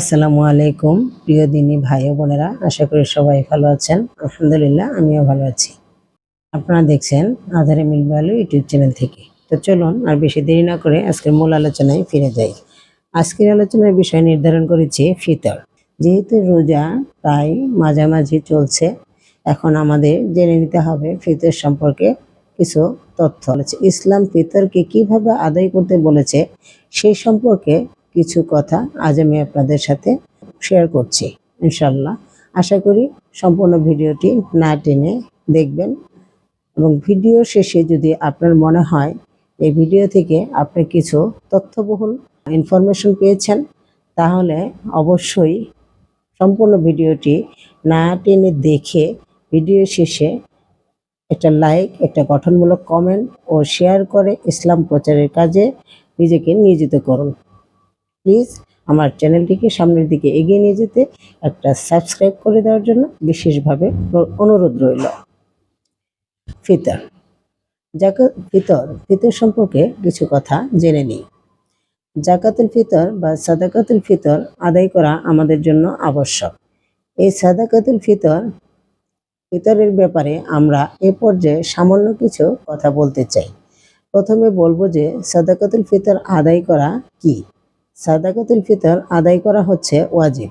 আসসালামু আলাইকুম, প্রিয় দিনী ভাই ও বোনেরা, আশা করি সবাই ভালো আছেন। আলহামদুলিল্লাহ, আমিও ভালো আছি। আপনারা দেখছেন আধারে মিল ভ্যালু ইউটিউব চ্যানেল থেকে। তো চলুন, আর বেশি দেরি না করে আজকের মূল আলোচনায় ফিরে যাই। আজকের আলোচনার বিষয় নির্ধারণ করেছি ফিতর। যেহেতু রোজা প্রায় মাঝামাঝি চলছে, এখন আমাদের জেনে নিতে হবে ফিতর সম্পর্কে কিছু তথ্য। ইসলাম ফিতরকে কীভাবে আদায় করতে বলেছে সেই সম্পর্কে কিছু কথা আজ আমি আপনাদের সাথে শেয়ার করছি ইনশাল্লাহ আশা করি সম্পূর্ণ ভিডিওটি না টেনে দেখবেন এবং ভিডিও শেষে যদি আপনার মনে হয় এই ভিডিও থেকে আপনি কিছু তথ্যবহুল ইনফরমেশন পেয়েছেন, তাহলে অবশ্যই সম্পূর্ণ ভিডিওটি না টেনে দেখে ভিডিও শেষে একটা লাইক একটা গঠনমূলক কমেন্ট ও শেয়ার করে ইসলাম প্রচারের কাজে নিজেকে নিয়োজিত করুন। প্লিজ আমার চ্যানেলটিকে সামনের দিকে এগিয়ে নিয়ে যেতে একটা সাবস্ক্রাইব করে দেওয়ার জন্য বিশেষভাবে অনুরোধ রইল। ফিতর। জাকাত ফিতর ফিতর সম্পর্কে কিছু কথা জেনে নিই। জাকাতুল ফিতর বা সাদাকাতুল ফিতর আদায় করা আমাদের জন্য আবশ্যক। এই সাদাকাতুল ফিতর, ফিতরের ব্যাপারে আমরা এ পর্যায়ে সামান্য কিছু কথা বলতে চাই। প্রথমে বলব যে সাদাকাতুল ফিতর আদায় করা কি? সাদাকাতুল ফিতর আদায় করা হচ্ছে ওয়াজিব।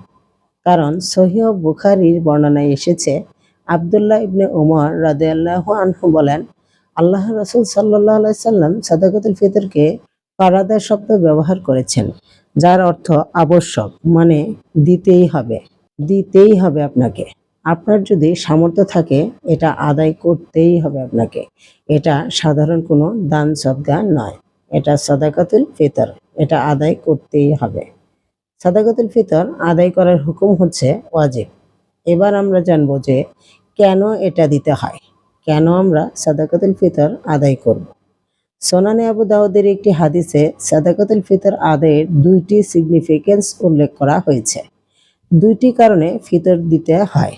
কারণ সহিহ বুখারির বর্ণনায় এসেছে, আবদুল্লাহ ইবনে উমর রাদিয়াল্লাহ আনহু বলেন, আল্লাহ রসুল সাল্লাহ সাল্লাম সাদাকাতুল ফিতরকে পারাদা শব্দ ব্যবহার করেছেন, যার অর্থ আবশ্যক মানে দিতেই হবে দিতেই হবে আপনাকে। আপনার যদি সামর্থ্য থাকে, এটা আদায় করতেই হবে আপনাকে। এটা সাধারণ কোনো দান সদ্গা নয়। এটা সাদাকাতুল ফিতর। এটা আদায় করতেই হবে। সাদাকাতুল ফিতর আদায় করার হুকুম হচ্ছে ওয়াজিব। এবার আমরা জানব যে কেন এটা দিতে হয়। কেন আমরা সাদাকাতুল ফিতর আদায় করব? সোনানে আবু দাউদের একটি হাদিসে সাদাকাতুল ফিতর আদায়ের দুইটি সিগনিফিকেন্স উল্লেখ করা হয়েছে। দুইটি কারণে ফিতর দিতে হয়।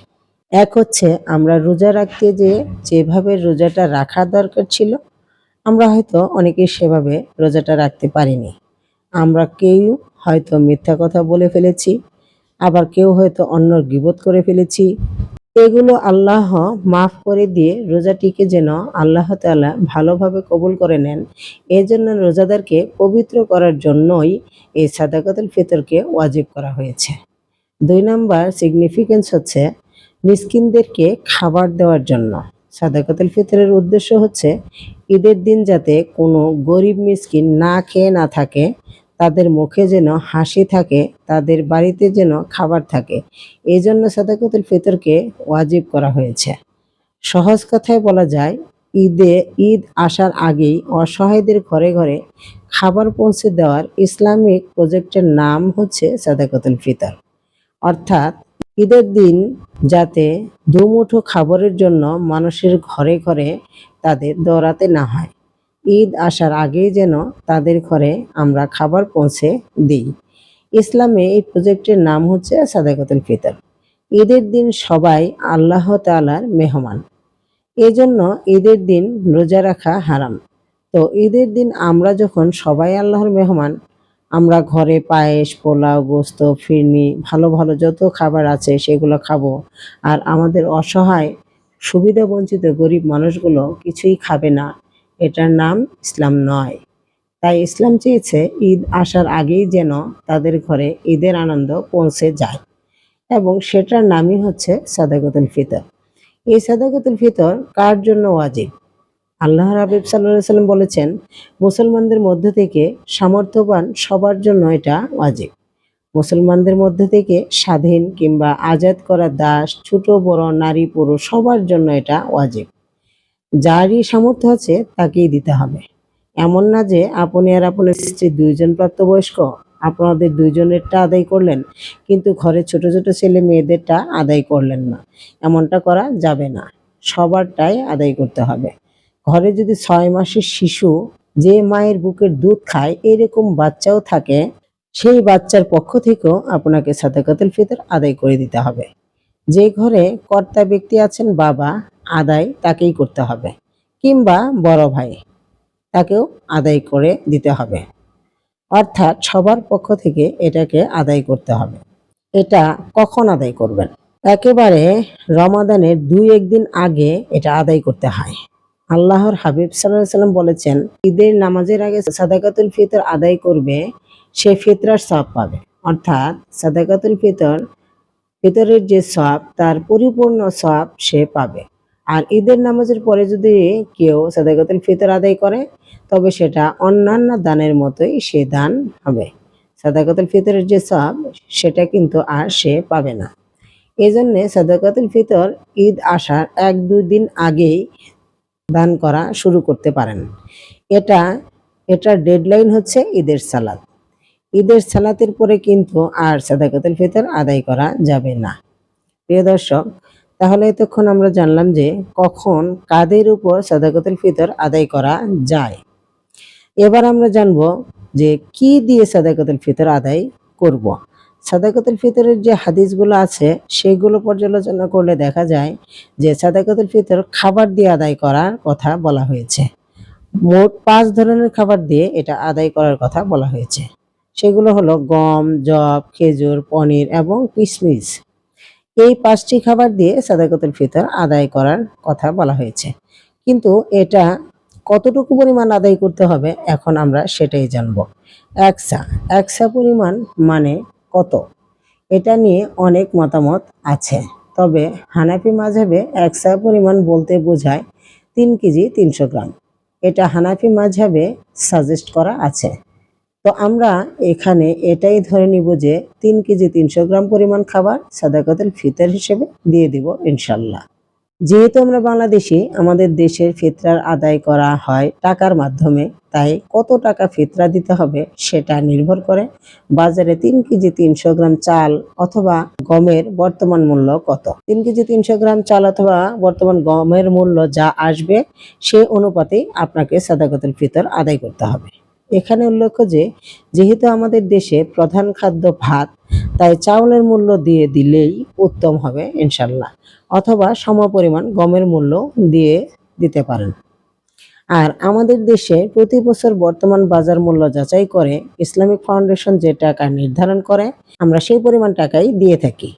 এক হচ্ছে আমরা রোজা রাখতে যে যেভাবে রোজাটা রাখার দরকার ছিল, আমরা হয়তো অনেকে সেভাবে রোজাটা রাখতে পারিনি। আমরা কেউ হয়তো মিথ্যা কথা বলে ফেলেছি, আবার কেউ হয়তো অন্য গিবত করে ফেলেছি। এগুলো আল্লাহ মাফ করে দিয়ে রোজাটিকে যেন আল্লাহ তালা ভালোভাবে কবুল করে নেন। এই জন্য রোজাদারকে পবিত্র করার জন্যই এই সাদাকাতুল ফিতরকে ওয়াজিব করা হয়েছে। দুই নাম্বার সিগনিফিকেন্স হচ্ছে মিসকিনদেরকে খাবার দেওয়ার জন্য। সাদাকাতুল ফিতরের উদ্দেশ্য হচ্ছে ঈদের দিন যাতে কোনো গরিব মিসকিন না খেয়ে না থাকে তাদের মুখে যেন হাসি থাকে, তাদের বাড়িতে যেন খাবার থাকে। এই জন্য সাদাকাতুল ফিতরকে ওয়াজিব করা হয়েছে। সহজ কথায় বলা যায়, ঈদে, ঈদ আসার আগেই অসহায়দের ঘরে ঘরে খাবার পৌঁছে দেওয়ার ইসলামিক প্রজেক্টের নাম হচ্ছে সাদাকাতুল ফিতর। অর্থাৎ ঈদের দিন যাতে দুমুঠো খাবারের জন্য মানুষের ঘরে ঘরে তাদের দৌড়াতে না হয়। ঈদ আসার আগেই যেন তাদের ঘরে আমরা খাবার পৌঁছে দিই। ইসলামে এই প্রজেক্টের নাম হচ্ছে সাদাকাতুল ফিতর। ঈদের দিন সবাই আল্লাহ তালার মেহমান। এজন্য ঈদের দিন রোজা রাখা হারাম। তো ঈদের দিন আমরা যখন সবাই আল্লাহর মেহমান, আমরা ঘরে পায়েস, পোলাও, গোস্ত, ফিরনি, ভালো ভালো যত খাবার আছে সেগুলো খাব। আর আমাদের অসহায়, সুবিধা বঞ্চিত গরিব মানুষগুলো কিছুই খাবে না। এটার নাম ইসলাম নয়। তাই ইসলাম চেয়েছে ঈদ আসার আগেই যেন তাদের ঘরে ঈদের আনন্দ পৌঁছে যায় এবং সেটার নামই হচ্ছে সাদাকতুল ফিতর। এই সাদাকতুল ফিতর কার জন্য ওয়াজিব? আল্লাহ রাবিব সাল্লাহ সাল্লাম বলেছেন, মুসলমানদের মধ্য থেকে সামর্থ্যবান সবার জন্য এটা ওয়াজিব। মুসলমানদের মধ্যে থেকে স্বাধীন কিংবা আজাদ করা দাস, ছোট, বড়, নারী, পুরুষ সবার জন্য এটা ওয়াজিব। যারই সামর্থ্য আছে, তাকেই দিতে হবে। এমন না যে আপনি আর আপনার স্ত্রী দুইজন প্রাপ্তবয়স্ক, আপনাদের দুইজনেরটা আদায় করলেন, কিন্তু ঘরে ছোট ছোট ছেলে মেয়েদেরটা আদায় করলেন না। এমনটা করা যাবে না। সবারটাই আদায় করতে হবে। ঘরে যদি ছয় মাসের শিশু যে মায়ের বুকের দুধ খায়, এরকম বাচ্চাও থাকে, সেই বাচ্চার পক্ষ থেকেও আপনাকে সাদাকাতুল ফিতর আদায় করে দিতে হবে। যে ঘরে কর্তা ব্যক্তি আছেন, বাবা আদায় তাকেই করতে হবে কিংবা বড় ভাই তাকেও আদায় করে দিতে হবে। অর্থাৎ সবার পক্ষ থেকে এটাকে আদায় করতে হবে। এটা কখন আদায় করবেন? একেবারে রমাদানের দুই একদিন আগে এটা আদায় করতে হয়। আল্লাহর হাবিব সাল্লাহ সাল্লাম বলেছেন, ঈদের নামাজের আগে সাদাকাতুল ফিতর আদায় করবে, সে ফিতরার সব পাবে। অর্থাৎ সাদাকাতুল ফিতর, ফিতরের যে সব তার পরিপূর্ণ সব সে পাবে। আর ঈদের নামাজের পরে যদি কেউ সাদাকাতুল ফিতর আদায় করে, তবে সেটা অন্যান্য দানের মতোই সে দান হবে। সাদাকাতুল ফিতরের যে সব সেটা কিন্তু আর সে পাবে না। এই জন্যে সাদাকাতুল ফিতর ঈদ আসার এক দুই দিন আগেই দান করা শুরু করতে পারেন। এটা, এটার ডেডলাইন হচ্ছে ঈদের সালাদ ঈদের সালাতের পরে কিন্তু আর সাদাকাতুল ফিতর আদায় করা যাবে না। প্রিয় দর্শক তাহলে এতক্ষণ আমরা জানলাম যে কখন কাদের উপর সাদাকাতুল ফিতর আদায় করা যায়। এবার আমরা জানব যে কি দিয়ে সাদাকাতুল ফিতর আদায় করব। সাদাকাতুল ফিতরের যে হাদিসগুলো আছে, সেগুলো পর্যালোচনা করলে দেখা যায় যে সাদাকাতুল ফিতর খাবার দিয়ে আদায় করার কথা বলা হয়েছে। মোট পাঁচ ধরনের খাবার দিয়ে এটা আদায় করার কথা বলা হয়েছে। সেগুলো হলো গম জব খেজুর, পনির এবং কিশমিশ এই পাঁচটি খাবার দিয়ে সাদাকাতুল ফিতর আদায় করার কথা বলা হয়েছে। কিন্তু এটা কতটুকু পরিমাণ আদায় করতে হবে এখন আমরা সেটাই জানব। একসা একসা পরিমাণ মানে কত? এটা নিয়ে অনেক মতামত আছে। তবে হানাফি মাঝাবে একসা পরিমাণ বলতে বোঝায় তিন কেজি তিনশো গ্রাম। এটা হানাফি মাঝাবে সাজেস্ট করা আছে। তো আমরা এখানে এটাই ধরে নিব যে তিন কেজি তিনশো গ্রাম পরিমাণ খাবার সাদাকাতুল ফিতর হিসেবে দিয়ে দিব ইনশাল্লাহ। যেহেতু আমরা বাংলাদেশি, আমাদের দেশের ফিতরার আদায় করা হয় টাকার মাধ্যমে, তাই কত টাকা ফিতরা দিতে হবে সেটা নির্ভর করে বাজারে তিন কেজি তিনশো গ্রাম চাল অথবা গমের বর্তমান মূল্য কত। তিন কেজি তিনশো গ্রাম চাল অথবা বর্তমান গমের মূল্য যা আসবে সে অনুপাতেই আপনাকে সাদাকাতুল ফিতর আদায় করতে হবে। এখানে উল্লেখ্য যে, যেহেতু আমাদের দেশে প্রধান খাদ্য ভাত, তাই চাউলের মূল্য দিয়ে দিলেই উত্তম হবে, ইনশাল্লাহ। অথবা সমপরিমাণ গমের মূল্য দিয়ে দিতে পারেন। আর আমাদের দেশে প্রতি বছর বর্তমান বাজার মূল্য যাচাই করে ইসলামিক ফাউন্ডেশন যে টাকা নির্ধারণ করে, আমরা সেই পরিমাণ টাকাই দিয়ে থাকি।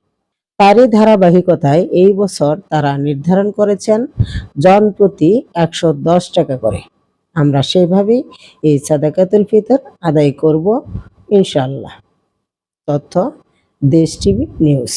তারই ধারাবাহিকতায় এই বছর তারা নির্ধারণ করেছেন জন প্রতি একশো দশ টাকা করে। আমরা সেভাবেই এই সাদাকাতুল ফিতর আদায় করব ইনশাল্লাহ তথ্য দেশ টিভি নিউজ।